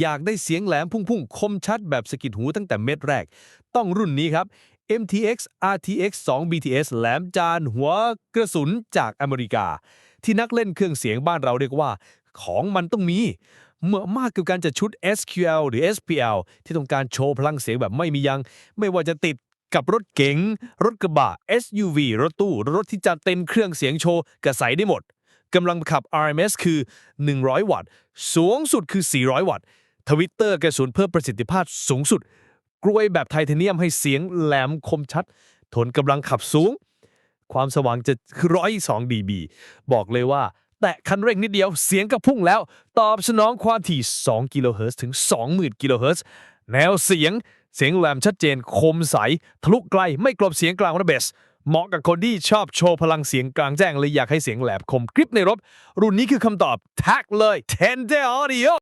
อยากได้เสียงแหลมพุ่งๆ คมชัดแบบสะกิดหูตั้งแต่เม็ดแรก ต้องรุ่นนี้ครับ MTX RTX 2 BTS แหลมจานหัวกระสุนจากอเมริกา ที่นักเล่นเครื่องเสียงบ้านเราเรียกว่า ของมันต้องมีเหมาะมากกับการจัดชุด SQL หรือ SPL ที่ต้องการโชว์พลังเสียงแบบไม่มียัง้งไม่ว่าจะติดกับรถเก๋ง รถกระบะ SUV รถตู้ รถที่จัดเต็มเครื่องเสียงโชว์กระใสได้หมด กำลังขับ RMS คือ 100 วัตต์ สูงสุดคือ 400 วัตต์ทวิตเตอร์กระสุนเพิ่มประสิทธิภาพสูงสุด กลวยแบบไทเทเนียมให้เสียงแหลมคมชัด ทนกำลังขับสูง ความสว่างจะร้อยสอง dB บอกเลยว่า แตะคันเร่งนิดเดียวเสียงก็พุ่งแล้ว ตอบสนองความถี่ 2 กิโลเฮิรตซ์ถึง 20,000 กิโลเฮิรตซ์แนวเสียงเสียงแหลมชัดเจนคมใส ทะลุไกลไม่กลบเสียงกลางระเบส เหมาะกับคนที่ชอบโชว์พลังเสียงกลางแจ้งเลยอยากให้เสียงแหลบคมกริบในรถ รุ่นนี้คือคำตอบแท็กเลย Tende Audio